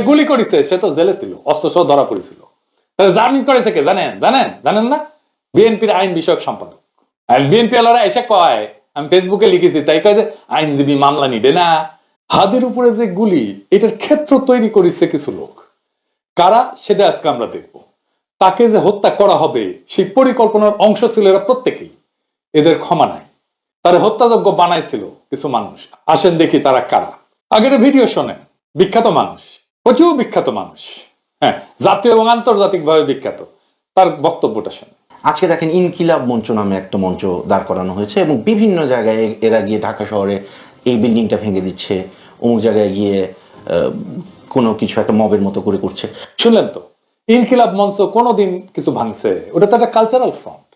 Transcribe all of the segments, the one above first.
গুলি করেছে, সে তো জেলে ছিল অস্ত্র সহ ধরা পড়েছিল। তাহলে জামিন করেছে কে? জানেন জানেন জানেন না? বিএনপির আইন বিষয়ক সম্পাদক। বিএনপি এসে কয়, আমি ফেসবুকে লিখেছি, তাই কয় যে, আইনজীবী মামলা নিবে না। হাদির উপরে যে গুলি, এটার ক্ষেত্র তৈরি করেছে কিছু লোক। কারা? সেটা আজকে আমরা দেখব। তাকে যে হত্যা করা হবে, সেই পরিকল্পনার অংশ ছিল এরা প্রত্যেকেই। এদের ক্ষমা নাই। তারা হত্যাযোগ্য বানাইছিল কিছু মানুষ। আসেন দেখি তারা কারা। আগের ভিডিও শোনেন। বিখ্যাত মানুষ। প্রচুর বিখ্যাত মানুষ। হ্যাঁ জাতীয় এবং আন্তর্জাতিক ভাবে বিখ্যাত। তার বক্তব্যটা শোনেন। আজকে দেখেন ইনকিলাব মঞ্চ নামে একটা মঞ্চ দাঁড় করানো হয়েছে এবং বিভিন্ন জায়গায় এরা গিয়ে ঢাকা শহরে এই বিল্ডিংটা ভেঙে দিচ্ছে। অমুক জায়গায় গিয়ে কোনো কিছু একটা মবের মতো করে করছে। শুনলেন তো? ইনকিলাব মঞ্চ কোনোদিন কিছু ভাঙছে। ওটা তো একটা কালচারাল ফ্রন্ট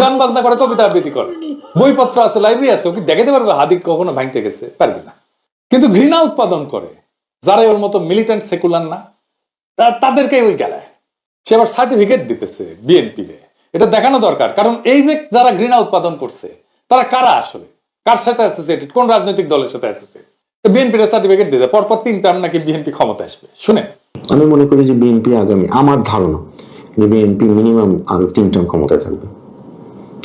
গান বাজনা করে কবিতা আবৃত্তি করে। বইপত্র আছে লাইব্রেরি আছে ওকে দেখাতে পারবে হাদিক কখনো ভাঙতে গেছে পারবে না। কিন্তু ঘৃণা উৎপাদন করে। যারা ওর মতো মিলিটেন্ট সেকুলার না তাদেরকে ওই গেলায়। সে আবার সার্টিফিকেট দিতেছে বিএনপি রে এটা দেখানো দরকার কারণ এই যে যারা ঘৃণা উৎপাদন করছে তারা কারা আসলে? কার সাথে অ্যাসোসিয়েটেড কোন রাজনৈতিক দলের সাথে অ্যাসোসিয়েটেড বিএনপির সার্টিফিকেট দিতে পরপর তিন টার্ম নাকি বিএনপি ক্ষমতা আসবে। শুনে আমি মনে করি যে বিএনপি আগামী আমার ধারণা যে বিএনপি মিনিমাম আরও তিন টার্ম ক্ষমতায় থাকবে।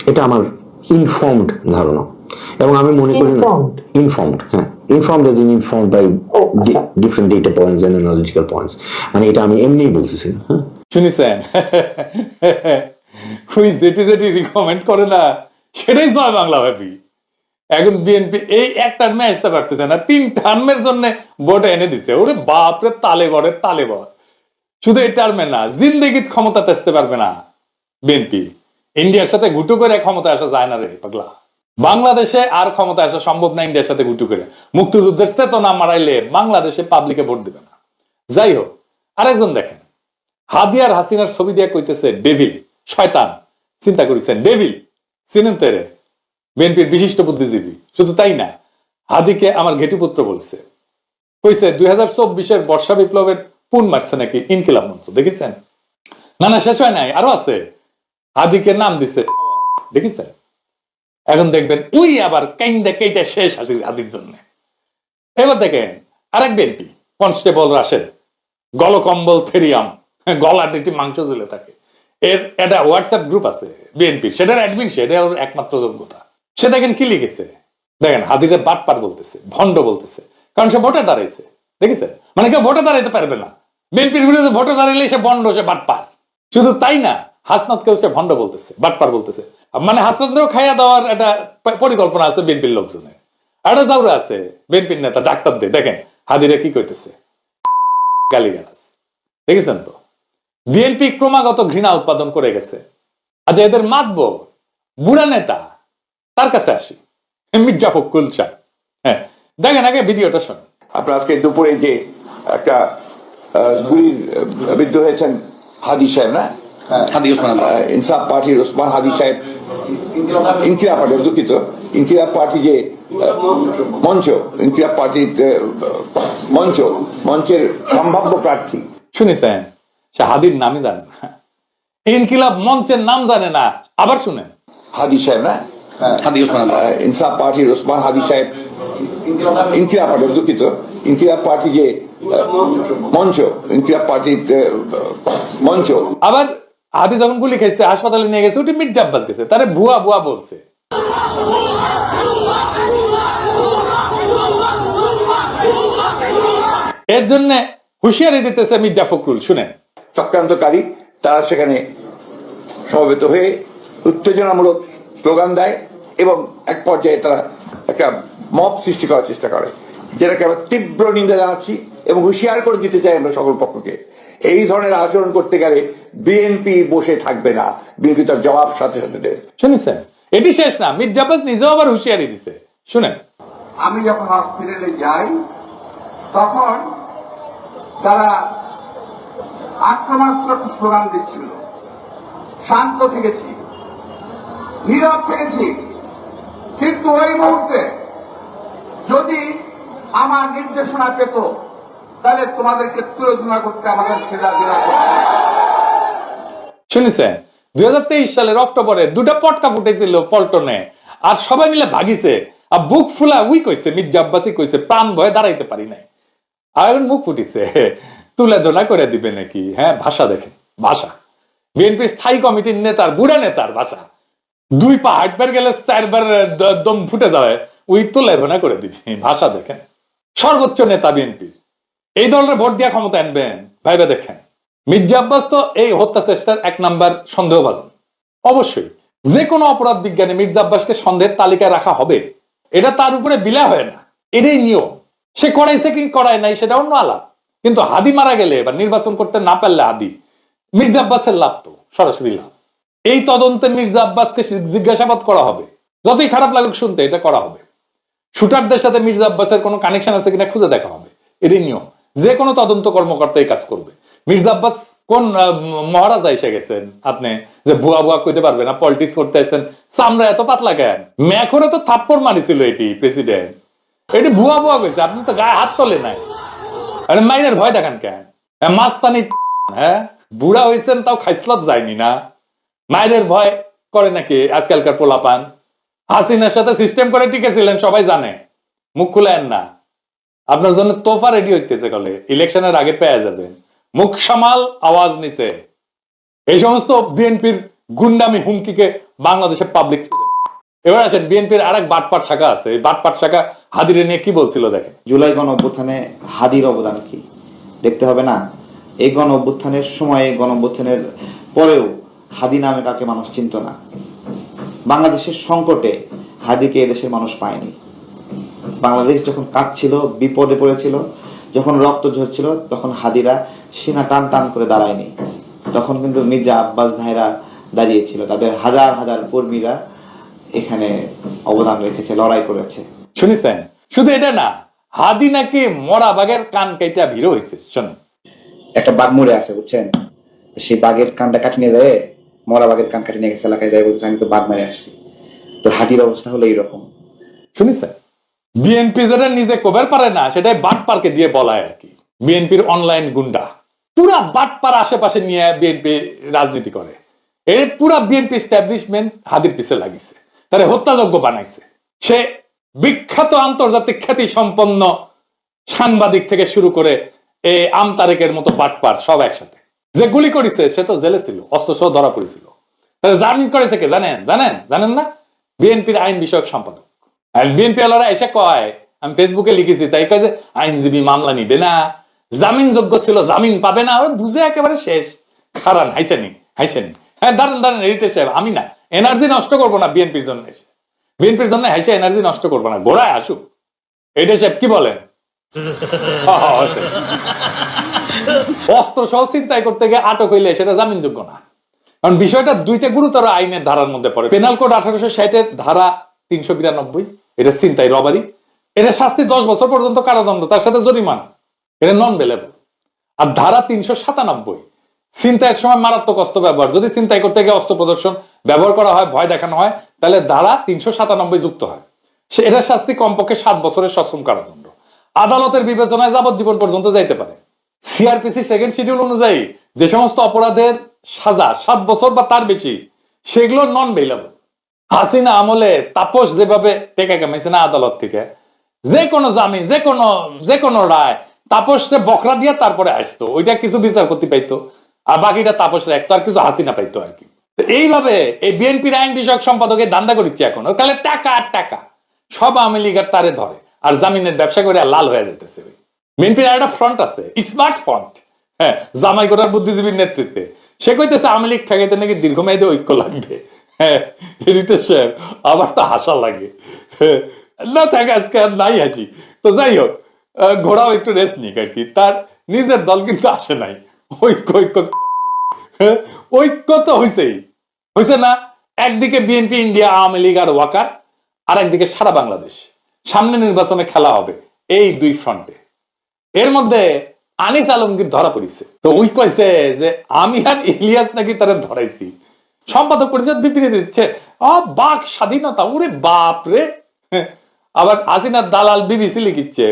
এটা আমার ইনফর্মড ধারণা। এবং আমি মনে করি? ইনফর্মড হ্যাঁ। Informed as in informed by. Different data points and analytical points মানে এটা আমি এমনিই বলতেছি হ্যাঁ? শুনেছেন ওই যেটি যেটি রিকমেন্ড করে না সেটাই জয় বাংলা ভাবি। এখন বিএনপি এই এক টার্মে আসতে পারতেছে না তিন টার্মের জন্য ভোট এনে দিছে। ওরে বাপরে তালে বড়ে তালে বড়। শুধু এই টার্মে না জিন্দেগিত ক্ষমতাতে আসতে পারবে না বিএনপি ইন্ডিয়ার সাথে ঘুটু করে ক্ষমতা আসা যায় না রে পাগলা। বাংলাদেশে আর ক্ষমতা আসা সম্ভব না ইন্ডিয়ার সাথে ঘুটু করে। মুক্তিযুদ্ধের চেতনা মারাইলে বাংলাদেশে পাবলিকে ভোট দিবে না। যাই হোক, আরেকজন দেখেন। হাদিয়ার হাসিনার ছবি দিয়ে কইতেছে, ডেভিল, শয়তান। চিন্তা করেছেন, ডেভিল, চিনেন তো এরে। বিএনপির বিশিষ্ট বুদ্ধিজীবী। শুধু তাই না, হাদিকে আমার ঘেটুপুত্র বলছে। কইছে, দুই হাজার চব্বিশের বর্ষা বিপ্লবের পুন মারছে নাকি ইনকিলাব মঞ্চ? দেখেছেন? না না, শেষ হয় নাই, আরও আছে। হাদিকে নাম দিছে, দেখেছেন? এখন দেখবেন, উই আবার কাইন্দা কেইটা শেষ হাসির হাদির জন্য। এবার দেখেন, আরেক বিএনপি, কনস্টেবল রাশেদ, গলকম্বল ফেরিয়াম গলা একটি মাংস ঝুলে থাকে। এর একটা হোয়াটসঅ্যাপ গ্রুপ আছে বিএনপি, সেটার অ্যাডমিন সেটা ওর একমাত্র যোগ্যতা। সে দেখেন কি লিখেছে? দেখেন হাদিরে বাটপার বলতেছে, ভণ্ড বলতেছে, কারণ সে ভোটে দাঁড়াইছে দেখেছে মানে কেউ ভোটে দাঁড়াইতে পারবে না। বিএনপির বিরুদ্ধে ভোটে দাঁড়াইলে সে ভণ্ড, সে বাটপার শুধু তাই না হাসনাতকেও সে ভণ্ড বলতেছে, বাটপার বলতেছে। মানে হাসনাতকেও খাইয়া দেওয়ার একটা পরিকল্পনা আছে বিএনপির লোকজনের। একটা জাউরা আছে, বিএনপির নেতা, ডাক্তার দিয়ে দেখেন, হাদিরে কি কইতেছে? গালিগালাজ। দেখেছেন তো? বিএনপি ক্রমাগত ঘৃণা উৎপাদন করে গেছে। আজ এদের মাতব, বুড়া নেতা, তার কাছে আসি। মির্জা ফখরুল শাহ হ্যাঁ দেখেন আগে ভিডিওটা শোনেন। আপনার আজকে দুপুরে যে একটা গুলির বিদ্ধ হয়েছেন হাদি সাহেব, না? ইনসাফ পার্টির ওসমান হাদি সাহেব ইনকিলাব পার্টি দুঃখিত। ইনকিলাব পার্টি যে মঞ্চ ইনকিলাব পার্টির মঞ্চ মঞ্চের সম্ভাব্য প্রার্থী। শুনেছেন সে হাদির নামই জানে না। ইনকিলাব মঞ্চের নাম জানে না আবার শুনেন। হাদি সাহেব না। আহ, ইনসাফ পার্টির ওসমান হাদি সাহেব ইনকিলাব পার্টি দুঃখিত। ইনকিলাব পার্টি যে মঞ্চ ইনকিলাব পার্টির মঞ্চ। আবার হাদি যখন গুলি খাইছে, হাসপাতালে নিয়ে গেছে ওটি মির্জা আব্বাস গেছে। তারে ভুয়া ভুয়া বলছে। এর জন্য হুঁশিয়ারি দিতেছে মির্জা ফখরুল, শুনেন। চক্রান্তকারী, তারা সেখানে সমবেত হয়ে উত্তেজনামূলক স্লোগান দেয় এবং এক পর্যায়ে তারা একটা মব সৃষ্টি করার চেষ্টা করে, যেটাকে আমরা তীব্র নিন্দা জানাচ্ছি এবং হুঁশিয়ার করে দিতে চাই আমরা সকল পক্ষকে। এই ধরনের আচরণ করতে গেলে বিএনপি বসে থাকবে না। বিএনপি তার জবাব সাথে সাথে দেবে। শুনেছেন এটি শেষ না। মির্জা আব্বাস নিজেও আবার হুঁশিয়ারি দিছে। শুনেন। আমি যখন হসপিটালে যাই তখন তারা আক্রমণাত্মক স্লোগান দিচ্ছিল। শান্ত থেকেছি। নীরব থেকেছি। কিন্তু ওই মুহূর্তে যদি আমার নির্দেশনা পেত তাহলে তোমাদেরকে তুলনা করতে আমাদের ছেলে দেওয়া শুনেছেন দুই সালের অক্টোবরে দুটা পটকা ফুটেছিল পল্টনে। আর সবাই মিলে ভাগিছে। আর বুক ফুলা উই কইছে, মির্জা আব্বাসি কইছে, প্রাণ ভয়ে দাঁড়াইতে পারি নাই। আর এখন মুখ ফুটিছে। তুলে ধরা করে দিবে নাকি? হ্যাঁ ভাষা দেখেন ভাষা। বিএনপির স্থায়ী কমিটির নেতার, বুড়া নেতার ভাষা। দুই পা হাঁটবার গেলে চারবার দম ফুটে যাবে ওই তুলে ধরা করে দিবে। ভাষা দেখেন সর্বোচ্চ নেতা বিএনপির। এই দলের ভোট দিয়া ক্ষমতা আনবেন, ভাইবা দেখেন। মির্জা আব্বাস তো এই হত্যা চেষ্টার এক নাম্বার সন্দেহভাজন। অবশ্যই যে কোনো অপরাধ বিজ্ঞানে মির্জা আব্বাসকে সন্দেহের তালিকায় রাখা হবে। এটা তার উপরে বিলা হয় না। এটাই নিয়ম। সে করাইছে কি করায় নাই, সেটা অন্য আলাপ। কিন্তু হাদি মারা গেলে বা নির্বাচন করতে না পারলে হাদি, মির্জা আব্বাসের লাভ তো, সরাসরি লাভ। এই তদন্তে মির্জা আব্বাসকে জিজ্ঞাসাবাদ করা হবে। যতই খারাপ লাগুক শুনতে, এটা করা হবে। শুটারদের সাথে মির্জা আব্বাসের কোনো কানেকশন আছে কিনা খুঁজে দেখা হবে। এটাই নিয়ম। যে কোনো তদন্ত কর্মকর্তা এই কাজ করবে। মির্জা আব্বাস কোন মহারাজা এসে গেছেন আপনি? যে ভুয়া ভুয়া কইতে পারবেন না পলিটিক্স করতে আসছেন চামড়া এত পাতলা কেন? ম্যাখরে তো থাপ্পড় মারিছিল এটি প্রেসিডেন্ট এটি ভুয়া ভুয়া কইছে, আপনি তো গায়ে হাত তোলে নাই। আরে মাইনের ভয় দেখান কেন? মাস্তানি হ্যাঁ? বুড়া হয়েছেন তাও খাইসলত যায়নি না। মায়ের ভয় করে নাকি আজকালকার পোলাপান? হাসিনার সাথে সিস্টেম করে টিকেছিলেন, সবাই জানে। মুখ খুলেন না। আপনার জন্য তোফা রেডি হইতেছে কলে। ইলেকশনের আগে পেয়ে যাবেন। মুখ সামাল, আওয়াজ নিছে এই সমস্ত বিএনপির গুন্ডামি, হুমকিকে বাংলাদেশের পাবলিক এবার আসেন, বিএনপির আরেক বাটপাট শাখা আছে। এই বাটপাট শাখা হাদিরে নিয়ে কি বলছিল দেখেন। জুলাই গণ অভ্যুত্থানে হাদির অবদান কি? দেখতে হবে না? এই গণ অভ্যুত্থানের সময়ে, গণ অভ্যুত্থানের পরেও হাদি নামে কাকে মানুষ চিনত না। বাংলাদেশের সংকটে হাদিকে এদেশের মানুষ পায়নি। বাংলাদেশ যখন কাঁদছিল বিপদে পড়েছিল যখন রক্ত ঝরছিল তখন হাদিরা সিনা টান টান করে দাঁড়ায়নি। তখন কিন্তু মির্জা আব্বাস ভাইরা দাঁড়িয়েছিল। তাদের হাজার হাজার কর্মীরা এখানে অবদান রেখেছে লড়াই করেছে। শুনিছেন শুধু এটা না হাদি নাকি মরা বাঘের কান কেটে ভিড় হয়েছে শোনেন। একটা বাঘ মরে আছে বুঝছেন? সেই বাঘের কানটা কাটিয়ে নিয়ে যায় মরা বাঘের কান কাটি নিয়ে গেছে এলাকায় যায় বলছে আমি তো বাঘ মেরে আসছি। তো হাতির অবস্থা হলো এইরকম। শুনিছেন বিএনপি যেটা নিজে কবের পারে না, সেটাই বাটপারকে দিয়ে বলায় আর কি। বিএনপির অনলাইন গুন্ডা। পুরা বাটপার আশেপাশে নিয়ে বিএনপি রাজনীতি করে। এই পুরা বিএনপি স্ট্যাবলিশমেন্ট হাদির পিছে লাগিছে। তারে হত্যাযোগ্য বানাইছে। সে বিখ্যাত আন্তর্জাতিক খ্যাতি সম্পন্ন সাংবাদিক থেকে শুরু করে এই আমতারেকের মতো বাটপার সব একসাথে। যে গুলি করেছে, সে তো জেলে ছিল অস্ত্র সহ ধরা পড়েছিল। তাহলে জামিন করেছে কে? জানেন? জানেন? জানেন না? বিএনপির আইন বিষয়ক সম্পাদক। আর বিএনপি এসে কয়, আমি ফেসবুকে লিখেছি, তাই কয় যে আইনজীবী মামলা নিবে না, জামিন যোগ্য ছিল, জামিন পাবে না বুঝে একেবারে শেষ। খারান হাইসেনি হ্যাঁ দাঁড়ান দাঁড়ান সাহেব, আমি না, এনার্জি নষ্ট করব না বিএনপির জন্য এসে। বিএনপির জন্য হাইসে এনার্জি নষ্ট করব না আসুক। সাহেব, কি বলেন। অস্ত্র সহ চিন্তাই করতে গিয়ে আটক হইলে সেটা জামিনযোগ্য না। কারণ বিষয়টা দুইটা গুরুতর আইনের ধারার মধ্যে পড়ে। পেনাল কোড আঠারোশো ষাটের ধারা তিনশো বিরানব্বই এটা চিন্তাই রবারি এটা শাস্তি দশ বছর পর্যন্ত কারাদণ্ড, তার সাথে জরিমানা। এটা নন বেলেবল আর ধারা তিনশো সাতানব্বই চিন্তায়ের সময় মারাত্মক অস্ত্র ব্যবহার। যদি চিন্তাই করতে গিয়ে অস্ত্র প্রদর্শন ব্যবহার করা হয়, ভয় দেখানো হয়, তাহলে ধারা তিনশো সাতানব্বই যুক্ত হয়। সে এটার শাস্তি কমপক্ষে সাত বছরের সশ্রম কারাদণ্ড। আদালতের বিবেচনায় যাবজ্জীবন পর্যন্ত যাইতে পারে। সিআরপিসি সেকেন্ড শিডিউল অনুযায়ী যে সমস্ত অপরাধের সাজা, সাত বছর বা তার বেশি, সেগুলো নন বেইলেবল হাসিনা আমলে তাপস যেভাবে টেকা কামাইছে না আদালত থেকে যে কোনো জামিন যে কোনো যে কোনো রায়, তাপসে বকরা দিয়ে তারপরে আসতো, ওইটা কিছু বিচার করতে পাইতো, আর বাকিটা তাপস রাখতো আর কিছু হাসিনা পাইতো আর কি। এইভাবে এই বিএনপির আইন বিষয়ক সম্পাদকে দান্দা করিচ্ছে এখন, ওর কালে টাকা আর টাকা, সব আওয়ামী লীগের তারে ধরে, আর জামিনের ব্যবসা করে লাল হয়ে যেতেছে বিএনপির একটা ফ্রন্ট আছে স্মার্ট ফ্রন্ট হ্যাঁ জামাই করার বুদ্ধিজীবীর নেতৃত্বে। সে কইতেছে আওয়ামী লীগ ঠেকাইতে নাকি দীর্ঘমেয়াদী ঐক্য লাগবে। হ্যাঁ আমার তো হাসা লাগে। না থাকে আজকে আর নাই হাসি। তো যাই হোক ঘোড়াও একটু রেস্ট নিক আর কি। তার নিজের দল কিন্তু আসে নাই। ঐক্য ঐক্য হ্যাঁ, ঐক্য তো হয়েছেই হয়েছে না একদিকে বিএনপি ইন্ডিয়া আওয়ামী লীগ আর ওয়াকার আর একদিকে সারা বাংলাদেশ। সামনে নির্বাচনে খেলা হবে এই দুই ফ্রন্টে এর মধ্যে আনিস আলমগীর ধরা পড়িছে। তো ওই কইছে যে আমি আর ইলিয়াস নাকি তারা ধরাইছি। সম্পাদক পরিষদ বিবৃতি দিচ্ছে আ বাক স্বাধীনতা ওরে বাপ রে হ্যাঁ, আবার হাসিনার দালাল বিবিসি লিখিচ্ছে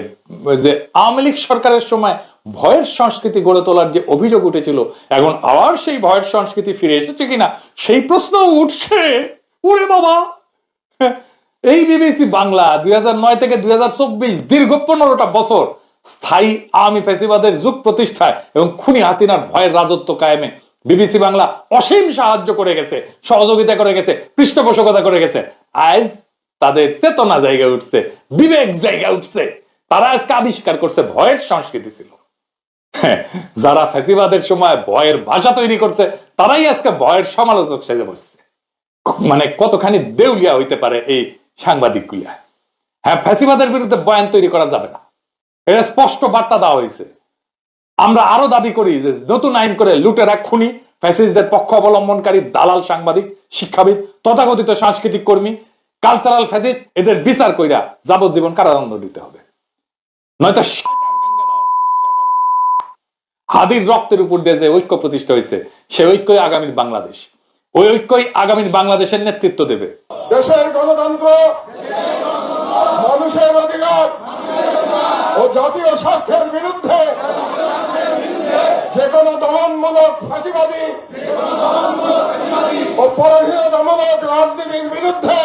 যে আওয়ামী লীগ সরকারের সময় ভয়ের সংস্কৃতি গড়ে তোলার যে অভিযোগ উঠেছিল এখন আবার সেই ভয়ের সংস্কৃতি ফিরে এসেছে কিনা সেই প্রশ্ন উঠছে। ওরে বাবা। এই বিবিসি বাংলা দুই হাজার নয় থেকে দুই হাজার চব্বিশ দীর্ঘ পনেরোটা বছর স্থায়ী আওয়ামী ফেসিবাদের যুগ প্রতিষ্ঠায় এবং খুনি হাসিনার ভয়ের রাজত্ব কায়েমে বিবিসি বাংলা অসীম সাহায্য করে গেছে সহযোগিতা করে গেছে পৃষ্ঠপোষকতা করে গেছে। আজ তাদের চেতনা জায়গায় উঠছে বিবেক জায়গায় উঠছে। তারা আজকে আবিষ্কার করছে ভয়ের সংস্কৃতি ছিল। হ্যাঁ, যারা ফেসিবাদের সময় ভয়ের ভাষা তৈরি করছে তারাই আজকে ভয়ের সমালোচক সেজে বসছে। মানে কতখানি দেউলিয়া হইতে পারে এই সাংবাদিক গুলিয়া হ্যাঁ ফ্যাসিবাদের বিরুদ্ধে বয়ান তৈরি করা যাবে না। এটা স্পষ্ট বার্তা দেওয়া হয়েছে। আমরা আরও দাবি করি যে নতুন আইন করে লুটেরা খুনি ফ্যাসিস্টদের পক্ষ অবলম্বনকারী দালাল সাংবাদিক, শিক্ষাবিদ, তথাকথিত সাংস্কৃতিক কর্মী কালচারাল ফ্যাসিস্ট এদের বিচার কইরা যাবজ্জীবন কারাদণ্ড দিতে হবে। নয়তো। হাদির রক্তের উপর দিয়ে যে ঐক্য প্রতিষ্ঠা হয়েছে সেই ঐক্যই আগামীর বাংলাদেশ। ওই ঐক্যই আগামীর বাংলাদেশের নেতৃত্ব দেবে। দেশের গণতন্ত্র, মানুষের অধিকার ও জাতীয় স্বার্থের বিরুদ্ধে যে কোনো দমনমূলক ফাঁসিবাদী ও পরাধীনতামূলক রাজনীতির বিরুদ্ধে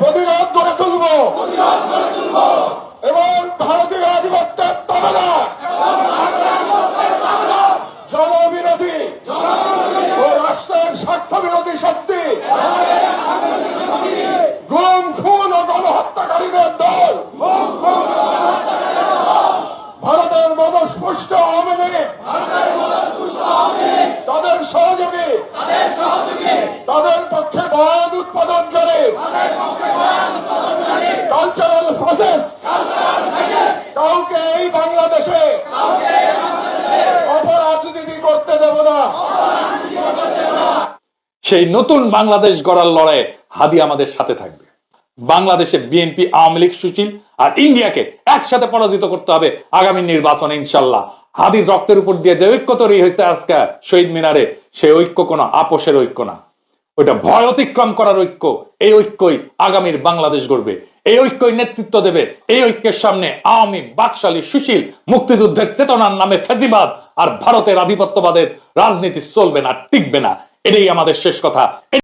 প্রতিরোধ করে তুলব এবং ভারতীয় আধিপত্যের তাবেলা জনবিরোধী ও রাষ্ট্রের স্বার্থ বিরোধী শক্তি গুম খুন ও গণহত্যাকারীদের দল ভারতের মদস্পুষ্ট আওয়ামী লীগ তাদের সহযোগী তাদের পক্ষে বয়ান উৎপাদনকারী কালচারাল প্রসেস কাউকে এই বাংলাদেশে অপরাজনীতি করতে দেব না সেই নতুন বাংলাদেশ গড়ার লড়াইয়ে হাদি আমাদের সাথে থাকবে। বাংলাদেশে বিএনপি, আওয়ামী লীগ সুচিল আর ইন্ডিয়াকে একসাথে পরাজিত করতে হবে আগামী নির্বাচনে, ইনশাল্লাহ। হাদির রক্তের উপর দিয়ে যে ঐক্য তৈরি হয়েছে আজকে শহীদ মিনারে সেই ঐক্য কোনো আপোষের ঐক্য না। ওইটা ভয় অতিক্রম করার ঐক্য, এই ঐক্যই আগামীর বাংলাদেশ গড়বে। এই ঐক্যই নেতৃত্ব দেবে, এই ঐক্যের সামনে আওয়ামী, বাকশালী, সুশীল, মুক্তিযুদ্ধের চেতনার নামে ফেজিবাদ আর ভারতের আধিপত্যবাদের রাজনীতি চলবে না, টিকবে না। এটাই আমাদের শেষ কথা।